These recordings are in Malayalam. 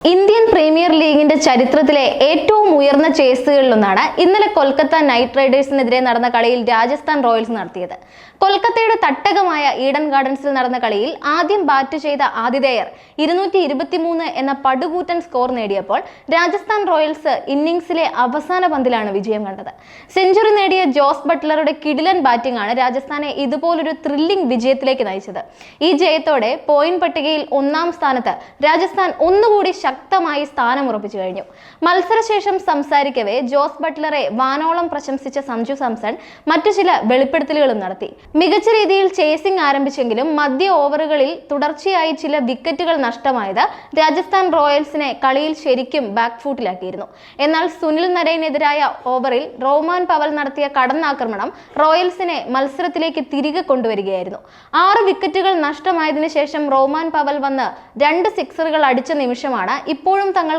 ഇന്ത്യൻ പ്രീമിയർ ലീഗിന്റെ ചരിത്രത്തിലെ ഏറ്റവും ഉയർന്ന ചേസുകളിലൊന്നാണ് ഇന്നലെ കൊൽക്കത്ത നൈറ്റ് റൈഡേഴ്സിനെതിരെ നടന്ന കളിയിൽ രാജസ്ഥാൻ റോയൽസ് നടത്തിയത്. കൊൽക്കത്തയുടെ തട്ടകമായ ഈഡൻ ഗാർഡൻസിൽ നടന്ന കളിയിൽ ആദ്യം ബാറ്റ് ചെയ്ത ആതിഥേയർ ഇരുന്നൂറ്റി ഇരുപത്തിമൂന്ന് എന്ന പടുകൂറ്റൻ സ്കോർ നേടിയപ്പോൾ രാജസ്ഥാൻ റോയൽസ് ഇന്നിംഗ്സിലെ അവസാന പന്തിലാണ് വിജയം കണ്ടത്. സെഞ്ചുറി നേടിയ ജോസ് ബട്ട്ലറുടെ കിടിലൻ ബാറ്റിംഗ് ആണ് രാജസ്ഥാനെ ഇതുപോലൊരു ത്രില്ലിംഗ് വിജയത്തിലേക്ക് നയിച്ചത്. ഈ ജയത്തോടെ പോയിന്റ് പട്ടികയിൽ ഒന്നാം സ്ഥാനത്ത് രാജസ്ഥാൻ ഒന്നുകൂടി ശക്തമായി സ്ഥാനം ഉറപ്പിച്ചു കഴിഞ്ഞു. മത്സരശേഷം സംസാരിക്കവേ ജോസ് ബട്ട്ലറെ വാനോളം പ്രശംസിച്ച സഞ്ജു സാംസൺ മറ്റു ചില വെളിപ്പെടുത്തലുകളും നടത്തി. മികച്ച രീതിയിൽ ചേസിംഗ് ആരംഭിച്ചെങ്കിലും മധ്യ ഓവറുകളിൽ തുടർച്ചയായി ചില വിക്കറ്റുകൾ നഷ്ടമായത് രാജസ്ഥാൻ റോയൽസിനെ കളിയിൽ ശരിക്കും ബാക്ക് ഫൂട്ടിലാക്കിയിരുന്നു എന്നാൽ സുനിൽ നരേനെതിരായ ഓവറിൽ റോമാൻ പവൽ നടത്തിയ കടന്നാക്രമണം റോയൽസിനെ മത്സരത്തിലേക്ക് തിരികെ കൊണ്ടുവരികയായിരുന്നു. ആറ് വിക്കറ്റുകൾ നഷ്ടമായതിനു ശേഷം റോമാൻ പവൽ വന്ന് രണ്ട് സിക്സറുകൾ അടിച്ച നിമിഷമാണ് ഇപ്പോഴും തങ്ങൾ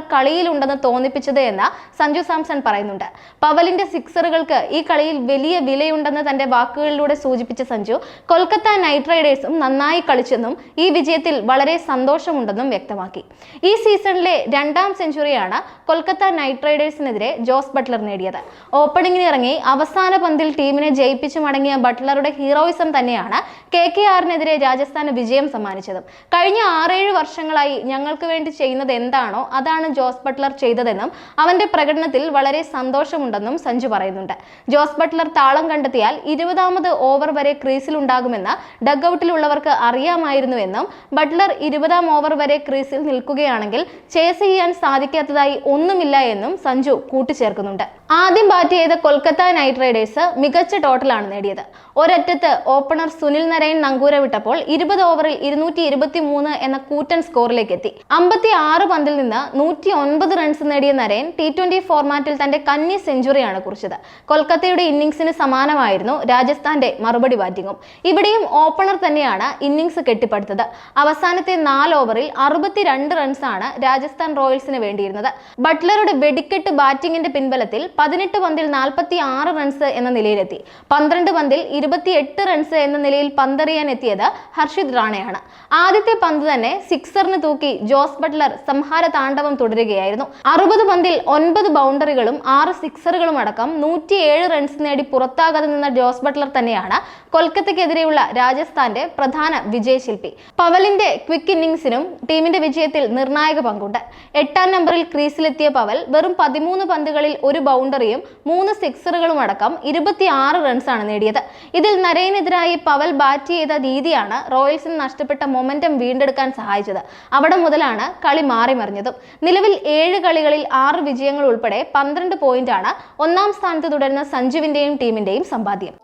കളിയിലുണ്ടെന്ന് തോന്നിപ്പിച്ചത് എന്ന് സഞ്ജു സാംസൺ പറയുന്നുണ്ട്. പവലിന്റെ സിക്സറുകൾക്ക് ഈ കളിയിൽ വലിയ വിലയുണ്ടെന്ന് തന്റെ വാക്കുകളിലൂടെ സൂചിപ്പിച്ച സഞ്ജു കൊൽക്കത്ത നൈറ്റ് റൈഡേഴ്സും നന്നായി കളിച്ചെന്നും ഈ വിജയത്തിൽ വളരെ സന്തോഷമുണ്ടെന്നും വ്യക്തമാക്കി. ഈ സീസണിലെ രണ്ടാം സെഞ്ചുറിയാണ് കൊൽക്കത്ത നൈറ്റ് റൈഡേഴ്സിനെതിരെ ജോസ് ബട്ട്ലർ നേടിയത്. ഓപ്പണിംഗിന് ഇറങ്ങി അവസാന പന്തിൽ ടീമിനെ ജയിപ്പിച്ചു മടങ്ങിയ ബട്ട്ലറുടെ ഹീറോയിസം തന്നെയാണ് കെ കെ ആറിനെതിരെ രാജസ്ഥാന് വിജയം സമ്മാനിച്ചതും. കഴിഞ്ഞ ആറേഴ് വർഷങ്ങളായി ഞങ്ങൾക്ക് വേണ്ടി ചെയ്യുന്നത് എന്താണോ അതാണ് ജോസ് ബട്ട്ലർ ചെയ്തതെന്നും അവന്റെ പ്രകടനത്തിൽ വളരെ സന്തോഷമുണ്ടെന്നും സഞ്ജു പറയുന്നുണ്ട്. ജോസ് ബട്ട്ലർ താളം കണ്ടെത്തിയാൽ ഇരുപതാമത് ഓവർ വരെ ക്രീസിലുണ്ടാകുമെന്ന് ഡഗ്ഔട്ടിലുള്ളവർക്ക് അറിയാമായിരുന്നുവെന്നും ബട്ട്ലർ ഇരുപതാം ഓവർ വരെ ക്രീസിൽ നിൽക്കുകയാണെങ്കിൽ ചേസ് ചെയ്യാൻ സാധിക്കാത്തതായി ഒന്നുമില്ല എന്നും സഞ്ജു കൂട്ടിച്ചേർക്കുന്നുണ്ട്. ആദ്യം ബാറ്റ് ചെയ്ത കൊൽക്കത്ത നൈറ്റ് റൈഡേഴ്സ് മികച്ച ടോട്ടലാണ് നേടിയത്. ഒരറ്റത്ത് ഓപ്പണർ സുനിൽ നരയൻ നങ്കൂര വിട്ടപ്പോൾ ഇരുപത് ഓവറിൽ ഇരുന്നൂറ്റി എന്ന കൂറ്റൻ സ്കോറിലേക്ക് എത്തി. അമ്പത്തി ആറ് പന്തിൽ നിന്ന് നൂറ്റി ഒൻപത് റൺസ് നേടിയ നരയൻ ടി ട്വന്റി ഫോർമാറ്റിൽ തന്റെ കന്നി സെഞ്ചുറിയാണ് കുറിച്ചത്. കൊൽക്കത്തയുടെ ഇന്നിംഗ്സിന് സമാനമായിരുന്നു രാജസ്ഥാന്റെ മറുപടി ബാറ്റിംഗും ഇവിടെയും ഓപ്പണർ തന്നെയാണ് ഇന്നിംഗ്സ് കെട്ടിപ്പടുത്തത്. അവസാനത്തെ നാല് ഓവറിൽ അറുപത്തിരണ്ട് റൺസാണ് രാജസ്ഥാൻ റോയൽസിന് വേണ്ടിയിരുന്നത്. ബട്ട്ലറുടെ വെടിക്കെട്ട് ബാറ്റിംഗിന്റെ പിൻബലത്തിൽ പതിനെട്ട് പന്തിൽ നാൽപ്പത്തി ആറ് റൺസ് എന്ന നിലയിലെത്തി. പന്ത്രണ്ട് പന്തിൽ ഇരുപത്തിയെട്ട് റൺസ് എന്ന നിലയിൽ പന്തെറിയാൻ എത്തിയത് ഹർഷിത് റാണയാണ്. ആദ്യത്തെ പന്ത് തന്നെ സിക്സറിന് തൂക്കി ജോസ് ബട്ട്ലർ സംഹാര താണ്ഡവം തുടരുകയായിരുന്നു. അറുപത് പന്തിൽ ഒൻപത് ബൗണ്ടറികളും ആറ് സിക്സറുകളും അടക്കം നൂറ്റിയേഴ് റൺസ് നേടി പുറത്താകാതെ നിന്ന ജോസ് ബട്ട്ലർ തന്നെയാണ് കൊൽക്കത്തക്കെതിരെയുള്ള രാജസ്ഥാന്റെ പ്രധാന വിജയശില്പി. പവലിന്റെ ക്വിക്ക് ഇന്നിംഗ്സിനും ടീമിന്റെ വിജയത്തിൽ നിർണായക പങ്കുണ്ട്. എട്ടാം നമ്പറിൽ ക്രീസിലെത്തിയ പവൽ വെറും പതിമൂന്ന് പന്തുകളിൽ ഒരു ബൗണ്ടറിയും മൂന്ന് സിക്സറുകളും അടക്കം ഇരുപത്തിയാറ് റൺസാണ് നേടിയത്. ഇതിൽ നരേനെതിരായി പവൽ ബാറ്റ് ചെയ്ത രീതിയാണ് റോയൽസിന് നഷ്ടപ്പെട്ട മൊമെന്റം വീണ്ടെടുക്കാൻ സഹായിച്ചത്. അവിടെ മുതലാണ് കളി മാറി മറിഞ്ഞതും നിലവിൽ ഏഴ് കളികളിൽ ആറ് വിജയങ്ങൾ ഉൾപ്പെടെ പന്ത്രണ്ട് പോയിന്റാണ് ഒന്നാം സ്ഥാനത്ത് തുടരുന്ന സഞ്ജുവിന്റെയും ടീമിന്റെയും സമ്പാദ്യം.